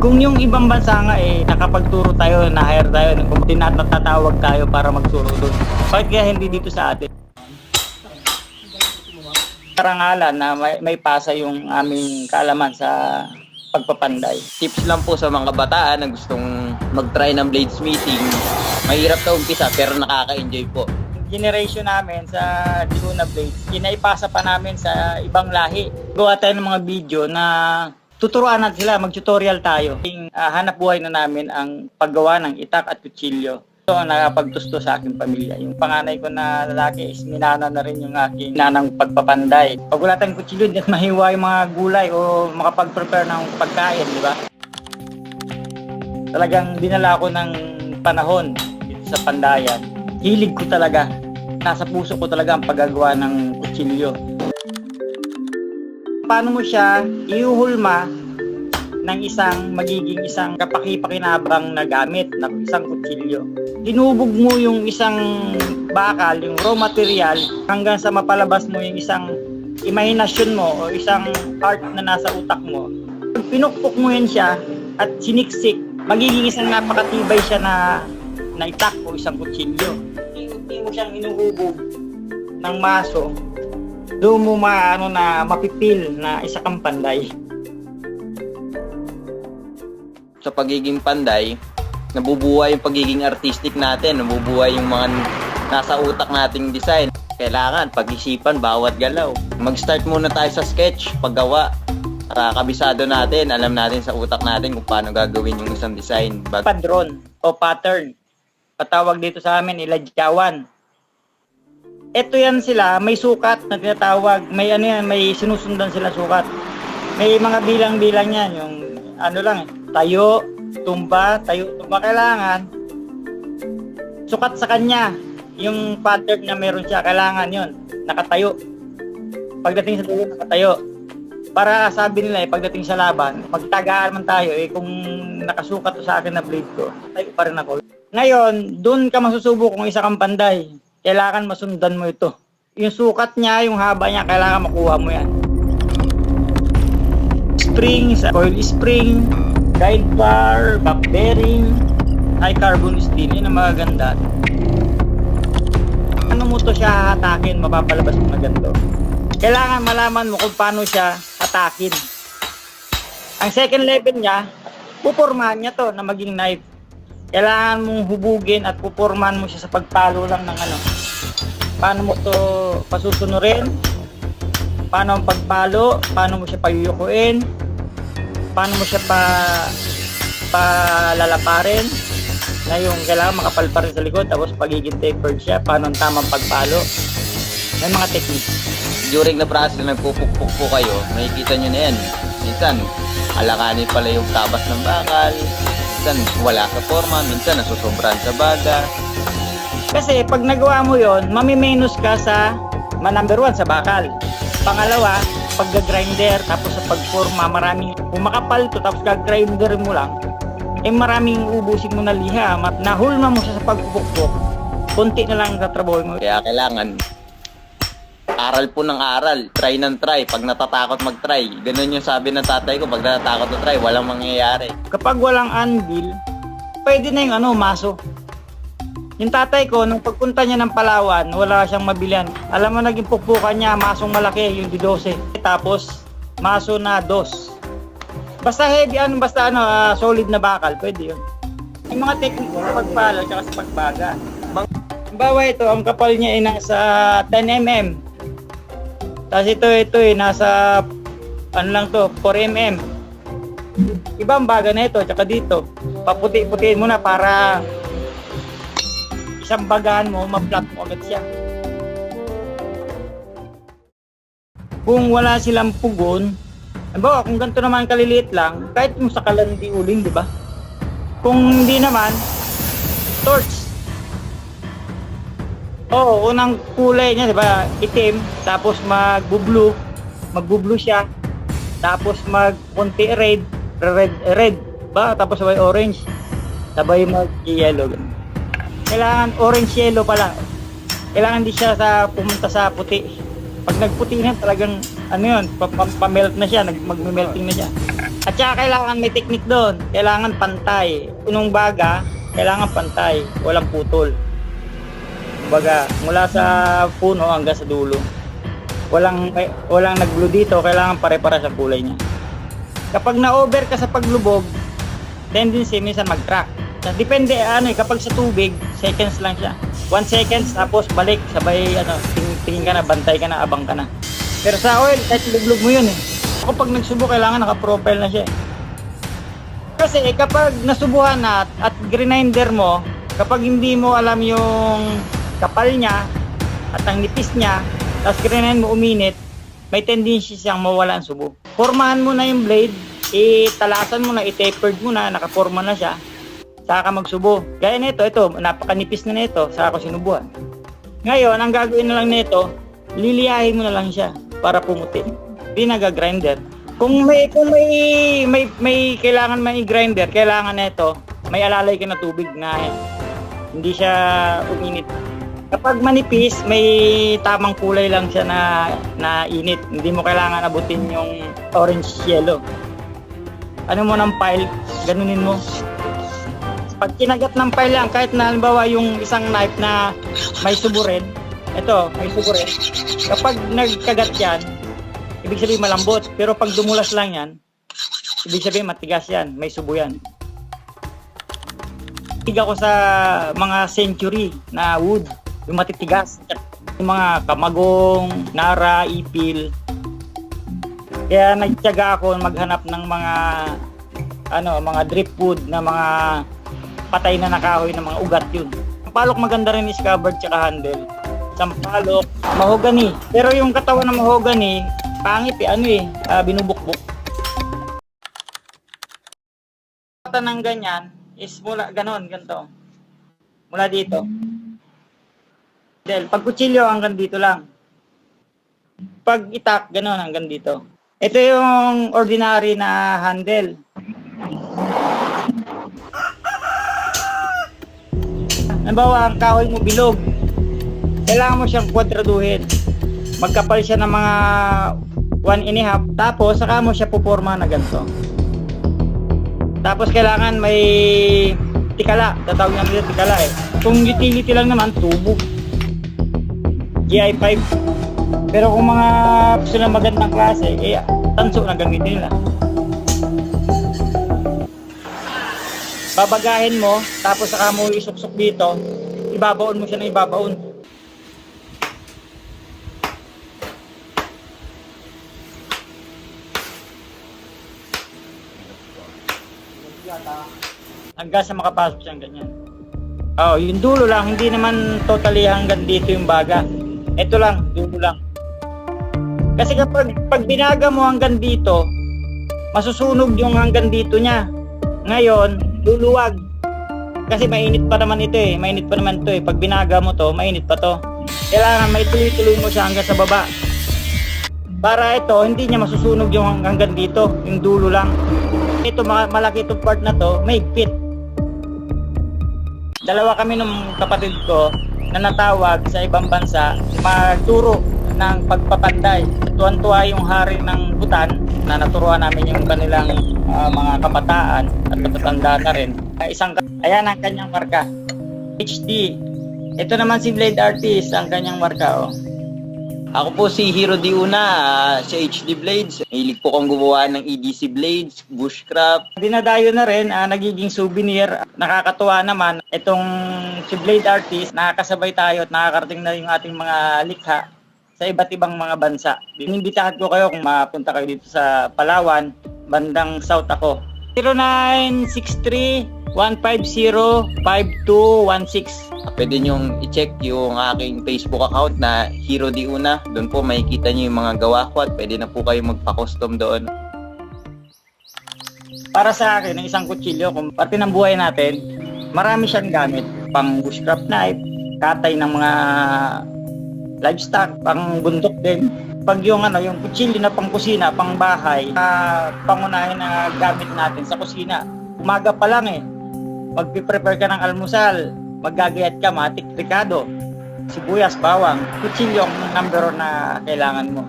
Kung yung ibang bansa nga eh, nakapagturo tayo, na-hire tayo, kung tinatatawag tayo para magturo doon. Bakit kaya hindi dito sa atin? Karangalan na may, may pasa yung aming kaalaman sa pagpapanday. Tips lang po sa mga kabataan na gustong mag-try ng bladesmithing. Mahirap na umpisa pero nakaka-enjoy po. generation namin sa Luna Blades, inaipasa pa namin sa ibang lahi. Gawa tayo ng mga video na tuturuan natin sila, mag-tutorial tayo. Yung, ah, hanap buhay na namin ang paggawa ng itak at kutsilyo. Ito ang nakapagtusto sa aking pamilya. Yung panganay ko na lalaki is minana na rin yung aking nanang pagpapanday. Pag wala tayong kutsilyo, mahiwa yung mga gulay o makapag-prepare ng pagkain, di ba? Talagang dinala ko ng panahon dito sa pandayan hilig ko talaga. Nasa puso ko talaga ang paggagawa ng kutsilyo. Paano mo siya iuhulma ng isang magiging isang kapaki-pakinabang na gamit na isang kutsilyo. Tinubog mo yung isang bakal, yung raw material hanggang sa mapalabas mo yung isang imahinasyon mo o isang art na nasa utak mo. Pag pinukpok mo yan siya at siniksik, magiging isang napakatibay siya na na itak o isang kutsilyo. Unti mo siyang inuhubog ng maso, doon mo maano na mapipil na isa kang panday. Sa pagiging panday, nabubuhay yung pagiging artistic natin, nabubuhay yung mga nasa utak nating design. Kailangan pag-isipan bawat galaw. Mag-start muna tayo sa sketch, paggawa. Para kabisado natin, alam natin sa utak natin kung paano gagawin yung isang design. But Padron o pattern. Patawag dito sa amin, iladyawan. Ito yan sila, may sukat na tinatawag, may ano yan, may sinusundan sila sukat. May mga bilang-bilang yan, yung ano lang, tayo, tumba, tayo, tumba kailangan. Sukat sa kanya, yung pattern na meron siya, kailangan yon nakatayo. Pagdating sa dulo, nakatayo. Para sabi nila eh, pagdating sa laban, magtagaan man tayo eh, kung nakasukat sa akin na blade ko, tayo pa rin ako. Ngayon, doon ka masusubok kung isa kang panday. Kailangan masundan mo ito. Yung sukat niya, yung haba niya, kailangan makuha mo yan. Spring, sa coil spring, guide bar, back bearing, high carbon steel. Yun ang magaganda. Ano mo to siya hatakin, mapapalabas mo na ganito. Kailangan malaman mo kung paano siya hatakin. Ang second level niya, pupurmahan niya to na maging knife. Kailangan mong hubugin at pupurmahan mo siya sa pagpalo lang ng ano. Paano mo to pasusunurin? Paano ang pagpalo? Paano mo siya payuyukuin? Paano mo siya pa palalaparin? Na yung kailangan makapal pa rin sa likod tapos pagiging tapered siya. Paano ang tamang pagpalo? May mga technique. during the process na nagpupukpuk po kayo, makikita nyo na yan. Minsan, alakanin pala yung tabas ng bakal. Minsan, wala sa forma. Minsan, nasusobran sa baga. Kasi pag nagawa mo yon, mamimenus ka sa ma number one, sa bakal. Pangalawa, pagga-grinder, tapos sa pagforma, maraming, kung makapal to, tapos gag-grinder mo lang, eh maraming ubusin mo na liha. Ma- Nahulma mo siya sa pagpupukpok, konti na lang ang katrabaho mo. Kaya kailangan, aral po ng aral. Try ng try. Pag natatakot mag-try. Ganun yung sabi ng tatay ko. Pag natatakot na try, walang mangyayari. Kapag walang anvil, pwede na yung ano, maso. Yung tatay ko, nung pagpunta niya ng Palawan, wala siyang mabilian. Alam mo, naging pukpukan niya, masong malaki, yung di 12. Tapos, maso na dos. Basta heavy, ano, basta ano, ah, solid na bakal, pwede yun. Yung mga technique sa pagpalo, tsaka sa pagbaga. Bawa ito, ang kapal niya ay nasa 10 mm. Tapos ito, ito eh, nasa, ano lang to, 4 mm. Ibang baga na ito, tsaka dito. Paputi-putiin mo na para isang bagahan mo, ma-flat mo agad siya. Kung wala silang pugon, halimbawa kung ganito naman kaliliit lang, kahit yung sa kalandi uling, di ba? Kung hindi naman, torch. Oo, unang kulay niya, di ba? Itim, tapos magbu-blue, magbu-blue siya, tapos mag konti red, red, red, ba? Tapos sabay orange, sabay mag-yellow. Kailangan orange yellow pala. Kailangan di siya sa pumunta sa puti. Pag nagputi na talagang ano yun, pa- pa- pa-melt na siya, mag-melting na siya. At saka kailangan may technique doon. Kailangan pantay. Unong baga, kailangan pantay. Walang putol. Baga, mula sa puno hanggang sa dulo. Walang may- walang nag-glue dito, kailangan pare-para sa kulay niya. Kapag na-over ka sa paglubog, tendency minsan mag-crack. Depende ano eh, kapag sa tubig, seconds lang siya. 1 seconds tapos balik sabay ano, ting tingin ka na, bantay ka na, abang ka na. Pero sa oil, kahit lublog mo yun eh. Ako pag nagsubo, kailangan naka-profile na siya eh. Kasi eh, kapag nasubuhan na at, at grinder mo, kapag hindi mo alam yung kapal niya at ang nipis niya, tapos grind mo uminit, may tendency siyang mawala ang subo. Formahan mo na yung blade, italasan mo na, i-tapered mo na, nakaforma na siya, saka ka magsubo. Gaya nito, ito, napakanipis na nito, saka ko sinubuhan. Ngayon, ang gagawin na lang nito, liliyahin mo na lang siya para pumuti. Hindi nag-grinder. Kung may kung may may may kailangan may grinder, kailangan nito may alalay ka na tubig na hindi siya uminit. Kapag manipis, may tamang kulay lang siya na na init. Hindi mo kailangan abutin yung orange yellow. Ano mo ng pile, ganunin mo. Pag kinagat ng pile lang, kahit na halimbawa yung isang knife na may subo rin, ito, may subo rin. Kapag nagkagat yan, ibig sabihin malambot. Pero pag dumulas lang yan, ibig sabihin matigas yan, may subo yan. Tiga ko sa mga century na wood, yung matitigas. Yung mga kamagong, nara, ipil. Kaya nagtiyaga ako maghanap ng mga ano, mga driftwood na mga patay na nakahoy ng mga ugat yun. Ang palok maganda rin is covered tsaka handle. Sampalok, mahogany. Pero yung katawan ng mahogany, pangit eh, ano eh, ah, binubukbuk. Kata ng ganyan is mula ganon, ganito. Mula dito. Del, pag kutsilyo hanggang dito lang. Pag itak, ganon hanggang dito. Ito yung ordinary na handle. Halimbawa, ang kahoy mo bilog. Kailangan mo siyang kwadraduhin. Magkapal siya ng mga one and a half. Tapos, saka mo siya puporma na ganito. Tapos, kailangan may tikala. Tatawag namin nila tikala eh. Kung utility lang naman, tubo. GI5. Pero kung mga gusto na magandang klase, eh, tanso na gamitin nila. babagahin mo, tapos saka mo isuksok dito, ibabaon mo siya ng ibabaon. Hanggang sa makapasok siyang ganyan. Oh, yung dulo lang, hindi naman totally hanggang dito yung baga. Ito lang, dulo lang. Kasi kapag pag binaga mo hanggang dito, masusunog yung hanggang dito niya. Ngayon, luluwag. Kasi mainit pa naman ito eh. Mainit pa naman ito eh. Pag binaga mo to, mainit pa to. Kailangan may tuloy-tuloy mo siya hanggang sa baba. Para ito, hindi niya masusunog yung hanggang dito. Yung dulo lang. Ito, ma- malaki itong part na to, may fit. Dalawa kami nung kapatid ko na natawag sa ibang bansa magturo ng pagpapanday. Tuwan-tuwa yung hari ng Butan na naturuan namin yung kanilang ah, mga kabataan at matatanda na rin. Ah, isang ayan ang kanyang marka. HD. Ito naman si Blade Artist, ang kanyang marka. Oh. Ako po si Hero Diuna ah, sa HD Blades. Hilig po kong gumawa ng EDC Blades, bushcraft. Dinadayo na rin, ah, nagiging souvenir. Nakakatuwa naman, itong si Blade Artist, nakakasabay tayo at nakakarating na yung ating mga likha sa iba't ibang mga bansa. Inimbitahan ko kayo kung mapunta kayo dito sa Palawan, bandang south ako. 0963-150-5216. Pwede nyong i-check yung aking Facebook account na Hero Diuna. Doon po makikita nyo yung mga gawa ko at pwede na po kayo magpa-custom doon. Para sa akin, ang isang kutsilyo, kung parte ng buhay natin, marami siyang gamit. Pang bushcraft knife, katay ng mga livestock, pang bundok din. Pag yung ano, yung kutsilyo na pang kusina, pang bahay, uh, pangunahin na gamit natin sa kusina. Umaga pa lang eh. Magpiprepare ka ng almusal, maggagayat ka, matik, ricado, sibuyas, bawang, kutsilyo ang number na kailangan mo.